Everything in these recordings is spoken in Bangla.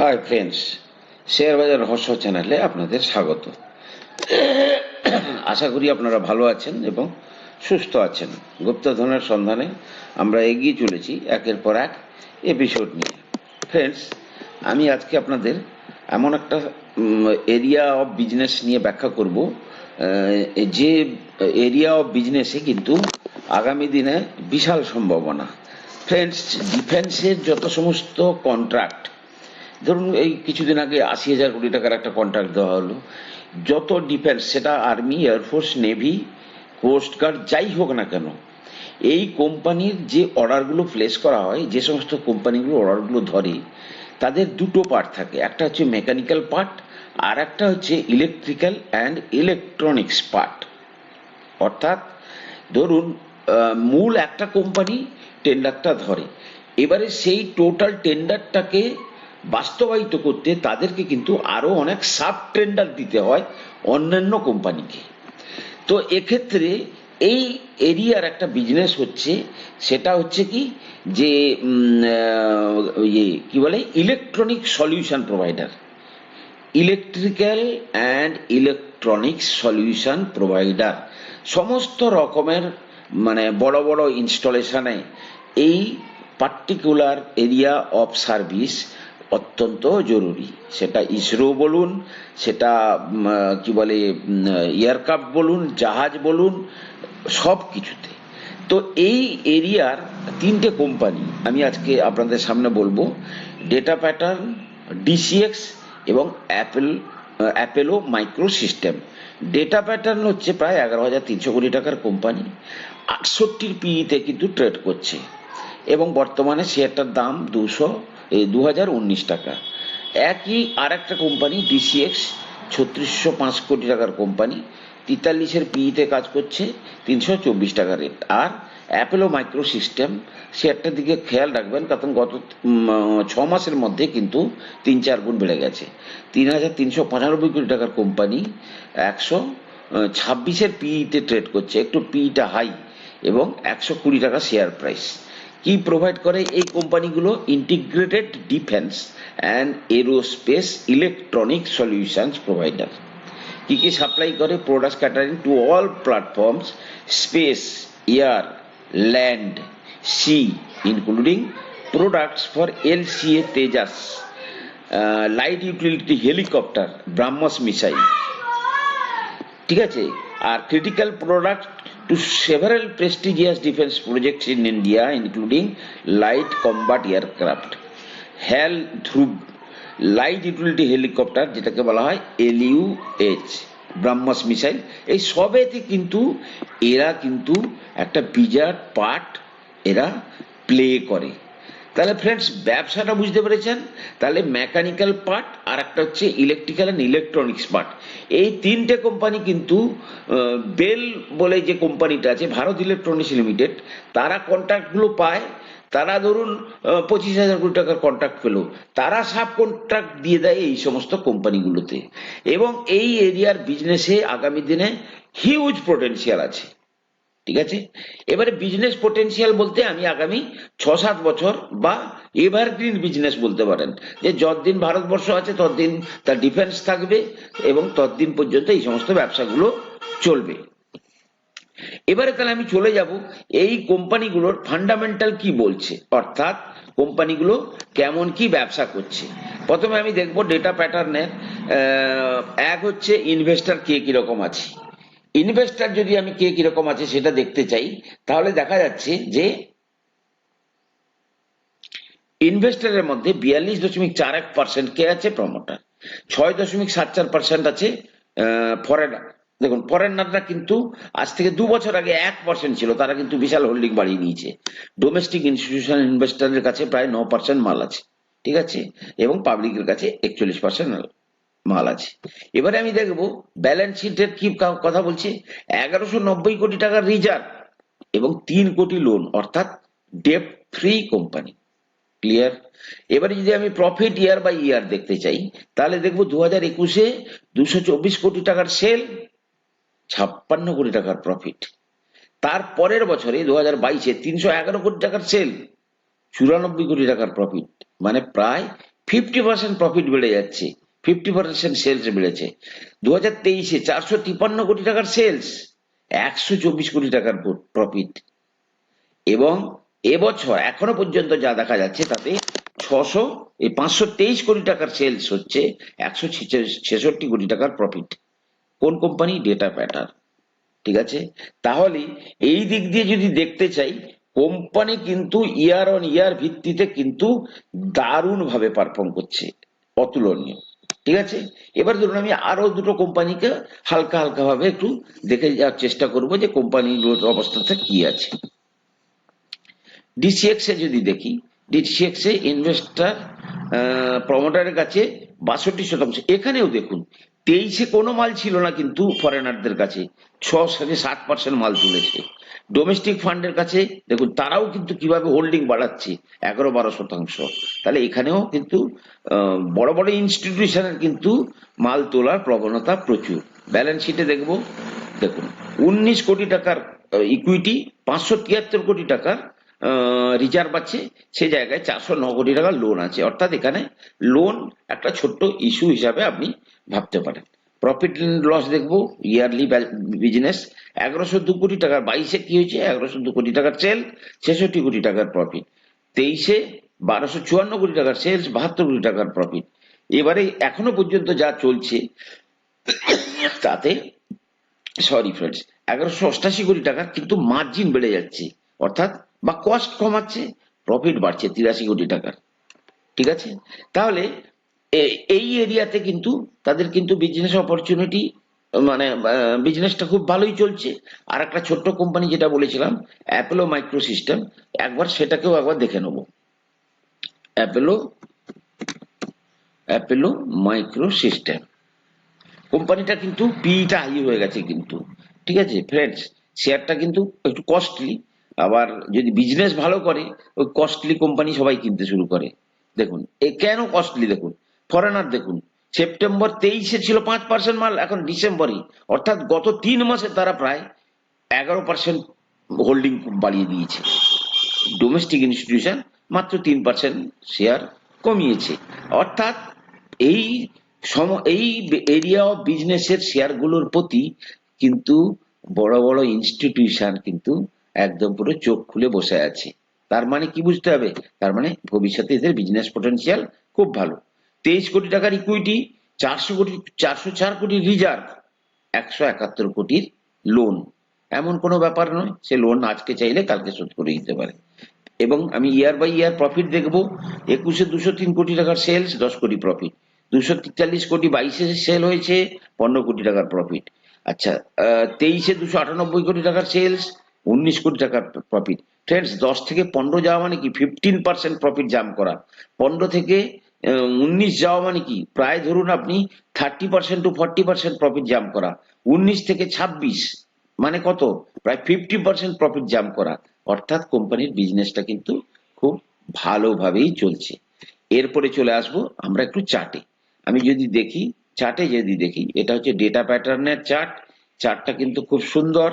হাই ফ্রেন্ডস শেয়ার বাজার রহস্য চ্যানেলে আপনাদের স্বাগত। আশা করি আপনারা ভালো আছেন এবং সুস্থ আছেন। গুপ্তধনের সন্ধানে আমরা এগিয়ে চলেছি একের পর এক এপিসোড নিয়ে। ফ্রেন্ডস আমি আজকে আপনাদের এমন একটা এরিয়া অফ বিজনেস নিয়ে ব্যাখ্যা করব। যে এরিয়া অফ বিজনেসে কিন্তু আগামী দিনে বিশাল সম্ভাবনা। ফ্রেন্ডস ডিফেন্সের যত সমস্ত কন্ট্রাক্ট ধরুন এই কিছুদিন আগে আশি হাজার কোটি টাকার একটা কন্ট্রাক্ট দেওয়া হলো। যত ডিফেন্স সেটা আর্মি এয়ারফোর্স নেভি কোস্টগার্ড যাই হোক না কেন, এই কোম্পানির যে অর্ডারগুলো প্লেস করা হয়, যে সমস্ত কোম্পানিগুলো অর্ডারগুলো ধরে, তাদের দুটো পার্ট থাকে। একটা হচ্ছে মেকানিক্যাল পার্ট আর একটা হচ্ছে ইলেকট্রিক্যাল অ্যান্ড ইলেকট্রনিক্স পার্ট অর্থাৎ ধরুন মূল একটা কোম্পানি টেন্ডারটা ধরে। এবারে সেই টোটাল টেন্ডারটাকে বাস্তবায়িত করতে তাদেরকে কিন্তু আরও অনেক সাব টেন্ডার দিতে হয় অন্যান্য কোম্পানিকে। তো এক্ষেত্রে এই এরিয়ার একটা বিজনেস হচ্ছে, সেটা হচ্ছে কি যে ইয়ে কি বলে? Electronic solution provider electrical and electronics solution provider সমস্ত রকমের মানে বড় বড় ইনস্টলেশনে এই পার্টিকুলার এরিয়া অফ সার্ভিস অত্যন্ত জরুরি। সেটা ইসরো বলুন, সেটা কি বলে এয়ারক্রাফট বলুন, জাহাজ বলুন, সব কিছুতে। তো এই এরিয়ার তিনটে কোম্পানি আমি আজকে আপনাদের সামনে বলব ডেটা প্যাটার্ন ডিসিএক্স এবং Apollo Apollo micro system data pattern হচ্ছে প্রায় এগারো হাজার তিনশো কোটি টাকার কোম্পানি। আটষট্টির পিইতে কিন্তু ট্রেড করছে। এবং বর্তমানে শেয়ারটার দাম দুশো দু হাজার উনিশ টাকা। একই আর একটা কোম্পানি ডিসিএক্স ছত্রিশশো পাঁচ কোটি টাকার কোম্পানি, তেতাল্লিশের পিইতে কাজ করছে, তিনশো চব্বিশ টাকা রেট আর অ্যাপেলো মাইক্রো সিস্টেম শেয়ারটার দিকে খেয়াল রাখবেন, কারণ গত ছ মাসের মধ্যে কিন্তু তিন চার গুণ বেড়ে গেছে। তিন হাজার তিনশো পঁচানব্বই কোটি টাকার কোম্পানি, একশো ছাব্বিশের পিইতে ট্রেড করছে, একটু পিইটা হাই এবং একশো কুড়ি টাকা শেয়ার প্রাইস কি প্রোভাইড করে? এই কোম্পানিগুলো integrated defence and aerospace electronic solutions provider কি কি সাপ্লাই করে? Product catering to all platforms space air land sea including products for LCA Tejas light utility helicopter BrahMos missile ঠিক আছে? আর critical product to several prestigious defence projects in India including light combat aircraft HAL Dhruv light utility helicopter যেটাকে বলা হয় এলইউএইচ ব্রাহ্মাস মিসাইল এই সবেতে কিন্তু এরা কিন্তু একটা বিরাট পার্ট এরা প্লে করে। তাহলে ফ্রেন্ডস ব্যবসাটা বুঝতে পেরেছেন? তাহলে মেকানিক্যাল পার্ট আর একটা হচ্ছে ইলেকট্রিক্যাল অ্যান্ড ইলেকট্রনিক্স পার্ট এই তিনটে কোম্পানি কিন্তু বেল বলে যে কোম্পানিটা আছে, ভারত ইলেকট্রনিক্স লিমিটেড তারা কন্ট্রাক্টগুলো পায়। তারা ধরুন পঁচিশ হাজার কোটি টাকার কন্ট্রাক্ট পেল। তারা সাব কন্ট্রাক্ট দিয়ে দেয় এই সমস্ত কোম্পানিগুলোতে এবং এই এরিয়ার বিজনেসে আগামী দিনে হিউজ পোটেনশিয়াল আছে। ঠিক আছে? এবারে বিজনেস পোটেনশিয়াল বলতে আমি আগামী ছ সাত বছর বা এভারগ্রিন বিজনেস বলতে পারেন। যে যতদিন ভারতবর্ষ আছে, ততদিন তার ডিফেন্স থাকবে এবং ততদিন পর্যন্ত এই সমস্ত ব্যবসাগুলো চলবে। এবারে তাহলে আমি চলে যাব এই কোম্পানিগুলোর ফান্ডামেন্টাল কি বলছে? অর্থাৎ কোম্পানিগুলো কেমন কি ব্যবসা করছে। প্রথমে আমি দেখব ডেটা প্যাটার্নের এক হচ্ছে ইনভেস্টার কে কীরকম আছে। ইনভেস্টর যদি আমি কে কীরকম আছে সেটা দেখতে চাই, তাহলে দেখা যাচ্ছে যে ইনভেস্টারের মধ্যে বিয়াল্লিশ দশমিক চার এক পার্সেন্ট কে আছে প্রমোটার ছয় দশমিক সাত চার পার্সেন্ট আছে ফরেনার দেখুন ফরেনাররা কিন্তু আজ থেকে দু বছর আগে এক পার্সেন্ট ছিল, তারা কিন্তু বিশাল হোল্ডিং বাড়িয়ে নিয়েছে। ডোমেস্টিক ইনস্টিটিউশনাল ইনভেস্টরের কাছে প্রায় ন পার্সেন্ট মাল আছে, ঠিক আছে? এবং পাবলিকের কাছে একচল্লিশ পার্সেন্ট মাল আছে। এবারে আমি দেখব ব্যালেন্স শিটের কি কথা বলছে? এগারোশো নব্বই কোটি টাকার রিজার্ভ এবং তিন কোটি লোন অর্থাৎ ডেপ ফ্রি কোম্পানি ক্লিয়ার এবারে যদি আমি প্রফিট ইয়ার বাই ইয়ার দেখতে চাই, তাহলে দেখব দু হাজার একুশে দুশো চব্বিশ কোটি টাকার সেল ছাপ্পান্ন কোটি টাকার প্রফিট তার পরের বছরে দু হাজার বাইশে তিনশো এগারো কোটি টাকার সেল চুরানব্বই কোটি টাকার প্রফিট মানে প্রায় ফিফটি পার্সেন্ট প্রফিট বেড়ে যাচ্ছে। ফিফটি পার্সেন্ট সেলস বেড়েছে। দু হাজার তেইশে চারশো তিপ্পান্ন কোটি টাকার সেলস, একশো চব্বিশ কোটি টাকার প্রফিট এবং এবছর, এখনও পর্যন্ত যা দেখা যাচ্ছে তাতে ছশো, এই পাঁচশো তেইশ কোটি টাকার সেলস হচ্ছে একশো ছেষট্টি কোটি টাকার প্রফিট কোন কোম্পানি? ডেটা প্যাটার ঠিক আছে? তাহলে এই দিক দিয়ে যদি দেখতে চাই, কোম্পানি কিন্তু ইয়ার অন ইয়ার ভিত্তিতে কিন্তু দারুণ ভাবে পারফর্ম করছে, অতুলনীয়। ঠিক আছে? এবার ধরুন আমি আরও দুটো কোম্পানিকে হালকা হালকা ভাবে একটু দেখে যাওয়ার চেষ্টা করব যে কোম্পানিগুলোর অবস্থাটা কি আছে। ডিসিএক্স এ যদি দেখি ডিসিএক্স এ ইনভেস্টার প্রমোটারের কাছে বাষট্টি শতাংশ। এখানেও দেখুন তেইশে কোনো মাল ছিল না কিন্তু ফরেনারদের কাছে। ছ থেকে সাত পার্সেন্ট মাল তুলেছে। ডোমেস্টিক ফান্ডের কাছে, দেখুন, তারাও কিন্তু কীভাবে হোল্ডিং বাড়াচ্ছে? এগারো বারো শতাংশ। তাহলে এখানেও কিন্তু বড় বড় ইনস্টিটিউশনের কিন্তু মাল তোলার প্রবণতা প্রচুর। ব্যালেন্স শিটে দেখব। দেখুন, উনিশ কোটি টাকার ইকুইটি পাঁচশো তিয়াত্তর কোটি টাকার রিজার্ভ আছে, সে জায়গায় চারশো ন কোটি টাকার লোন আছে। অর্থাৎ এখানে লোন একটা ছোট্ট ইস্যু হিসাবে আপনি ভাবতে পারেন। প্রফিট লস দেখব ইয়ারলি বিজনেস এগারোশো দু কোটি টাকার, বাইশে কি হয়েছে? এগারোশো দু কোটি টাকার সেল ছেষট্টি কোটি টাকার প্রফিট তেইশে বারোশো চুয়ান্ন কোটি টাকার সেলস বাহাত্তর কোটি টাকার প্রফিট এবারে এখনও পর্যন্ত যা চলছে, তাতে সরি ফ্রেন্ডস এগারোশো অষ্টাশি কোটি টাকার কিন্তু মার্জিন বেড়ে যাচ্ছে। অর্থাৎ বা কস্ট কমাচ্ছে প্রফিট বাড়ছে, তিরাশি কোটি টাকার। ঠিক আছে? তাহলে এই এরিয়াতে কিন্তু তাদের কিন্তু বিজনেস অপরচুনিটি মানে বিজনেসটা খুব ভালোই চলছে। আর একটা ছোট্ট কোম্পানি যেটা বলেছিলাম অ্যাপেলো মাইক্রো সিস্টেম একবার সেটাকেও একবার দেখে নেব। অ্যাপেলো অ্যাপেলো মাইক্রো সিস্টেম কোম্পানিটা কিন্তু পিটা হাই হয়ে গেছে কিন্তু। ঠিক আছে ফ্রেন্ডস শেয়ারটা কিন্তু একটু কস্টলি আবার যদি বিজনেস ভালো করে, ওই কস্টলি কোম্পানি সবাই কিনতে শুরু করে। দেখুন, এ কেন কস্টলি দেখুন? ফরেনার দেখুন সেপ্টেম্বর তেইশে ছিল পাঁচ পার্সেন্ট মাল, এখন ডিসেম্বরই। অর্থাৎ গত তিন মাসে তারা প্রায় এগারো পার্সেন্ট হোল্ডিং বাড়িয়ে দিয়েছে। ডোমেস্টিক ইনস্টিটিউশন মাত্র তিন পার্সেন্ট শেয়ার কমিয়েছে। অর্থাৎ এই সম, এই এরিয়া অফ বিজনেসের শেয়ারগুলোর প্রতি কিন্তু বড় বড় ইনস্টিটিউশন কিন্তু একদম পুরো চোখ খুলে বসে আছে। তার মানে কি বুঝতে হবে? তার মানে ভবিষ্যতে এদের বিজনেস পটেনশিয়াল খুব ভালো। তেইশ কোটি টাকার ইকুইটি চারশো কোটি, চারশো চার কোটি রিজার্ভ একশো একাত্তর কোটির লোন এমন কোনো ব্যাপার নয়, সে লোন আজকে চাইলে কালকে শোধ করে দিতে পারে। এবং আমি ইয়ার বাই ইয়ার প্রফিট দেখব। একুশে দুশো তিন কোটি টাকার সেলস দশ কোটি প্রফিট দুশো তেতাল্লিশ কোটি বাইশে সেল হয়েছে, পনেরো কোটি টাকার প্রফিট আচ্ছা তেইশে দুশো আটানব্বই কোটি টাকার সেলস উনিশ কোটি টাকার প্রফিট ফ্রেন্ডস দশ থেকে পনেরো যাওয়া মানে কি? ফিফটিন পার্সেন্ট প্রফিট জাম্প করা। পনেরো থেকে উনিশ যাওয়া মানে কি? প্রায় ধরুন আপনি thirty percent to forty percent profit jump করা। উনিশ থেকে ছাব্বিশ মানে কত? প্রায় ফিফটি পার্সেন্ট প্রফিট জাম্প করা। অর্থাৎ কোম্পানির বিজনেসটা কিন্তু খুব ভালোভাবেই চলছে। এরপরে চলে আসব আমরা একটু চার্টে আমি যদি দেখি চার্টে যদি দেখি, এটা হচ্ছে ডেটা প্যাটার্নের চার্ট চার্টটা কিন্তু খুব সুন্দর।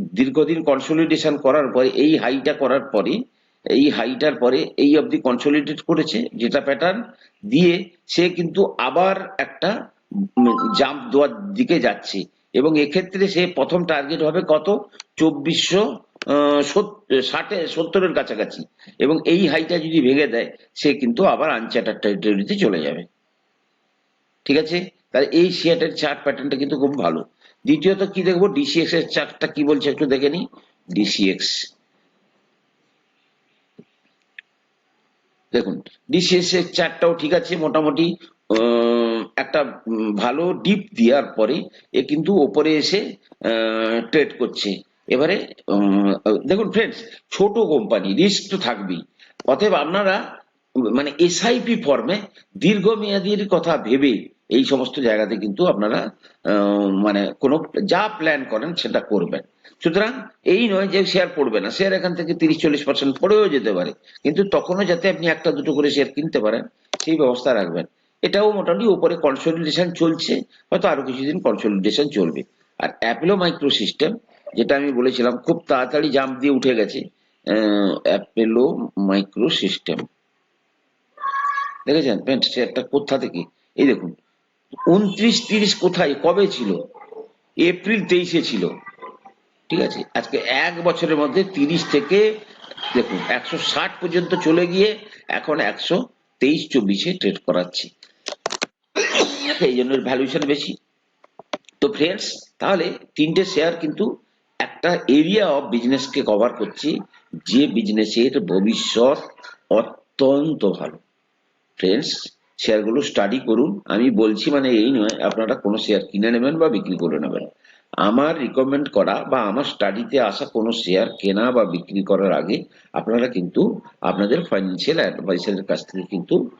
দীর্ঘদিন কনসলিডেশন করার পরে, এই হাইটা করার পরে, এই হাইটার পরে এই অবধি কনসলিডেট করেছে ডেটা প্যাটার্ন দিয়ে সে কিন্তু আবার একটা জাম্প দেওয়ার দিকে যাচ্ছে। এবং এক্ষেত্রে সে প্রথম টার্গেট হবে কত? চব্বিশশো ষাটে, সত্তরের কাছাকাছি। এবং এই হাইটা যদি ভেঙে দেয়, সে কিন্তু আবার আনচার্টার টেরিটরিতে চলে যাবে। ঠিক আছে? তাহলে এই শেয়ারটার চার্ট প্যাটার্নটা কিন্তু খুব ভালো। দ্বিতীয়ত কি দেখব? ডিসিএক্স এর চার্টটা কি বলছে একটু দেখে নি ডিসিএক্স দেখুন ডিসিএস এর চার্টটাও ঠিক আছে, মোটামুটি একটা ভালো ডিপ দেওয়ার পরে এ কিন্তু ওপরে এসে ট্রেড করছে। এবারে দেখুন ফ্রেন্ডস ছোট কোম্পানি রিস্ক তো থাকবেই। অতএব আপনারা মানে এসআইপি ফর্মে দীর্ঘমেয়াদীর কথা ভেবে এই সমস্ত জায়গাতে কিন্তু আপনারা মানে কোনো যা প্ল্যান করেন সেটা করবেন। সুতরাং এই নয় যে শেয়ার পড়বে না। শেয়ার এখান থেকে তিরিশ, চল্লিশ পার্সেন্ট পড়েও যেতে পারে। কিন্তু তখনও যাতে আপনি একটা, দুটো করে শেয়ার কিনতে পারেন, সেই ব্যবস্থা রাখবেন। এটাও মোটামুটি উপরে কনসলিডেশন চলছে, হয়তো আরও কিছুদিন কনসলিডেশন চলবে। আর অ্যাপেলো মাইক্রো সিস্টেম যেটা আমি বলেছিলাম, খুব তাড়াতাড়ি জাম্প দিয়ে উঠে গেছে অ্যাপেলো মাইক্রো সিস্টেম দেখেছেন? ফ্রেন্ডস শেয়ারটা কোথা থেকে? এই দেখুন উনত্রিশ, তিরিশ কোথায়? কবে ছিল? এপ্রিল তেইশে ছিল। ঠিক আছে? আজকে এক বছরের মধ্যে তিরিশ থেকে, দেখুন, একশো ষাট পর্যন্ত চলে গিয়ে এখন একশো তেইশ, চব্বিশে ট্রেড করাচ্ছি। এই জন্য ভ্যালুয়েশন বেশি। তো ফ্রেন্ডস তাহলে তিনটে শেয়ার কিন্তু একটা এরিয়া অফ বিজনেসকে কভার করছি। যে বিজনেসের ভবিষ্যৎ অত্যন্ত ভালো। ফ্রেন্ডস শেয়ারগুলো স্টাডি করুন। আমি বলছি মানে এই নয়, আপনারা কোনো শেয়ার কিনে নেবেন বা বিক্রি করে নেবেন। আমার রিকমেন্ড করা বা আমার স্টাডিতে আসা কোনো শেয়ার কেনা বা বিক্রি করার আগে আপনারা কিন্তু আপনাদের ফাইন্যান্সিয়াল অ্যাডভাইসারের কাছ থেকে কিন্তু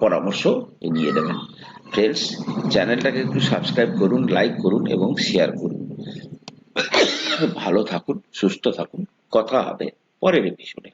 পরামর্শ নিয়ে নেবেন। ফ্রেন্ডস চ্যানেলটাকে একটু সাবস্ক্রাইব করুন লাইক করুন এবং শেয়ার করুন। ভালো থাকুন, সুস্থ থাকুন। কথা হবে পরের এপিসোডে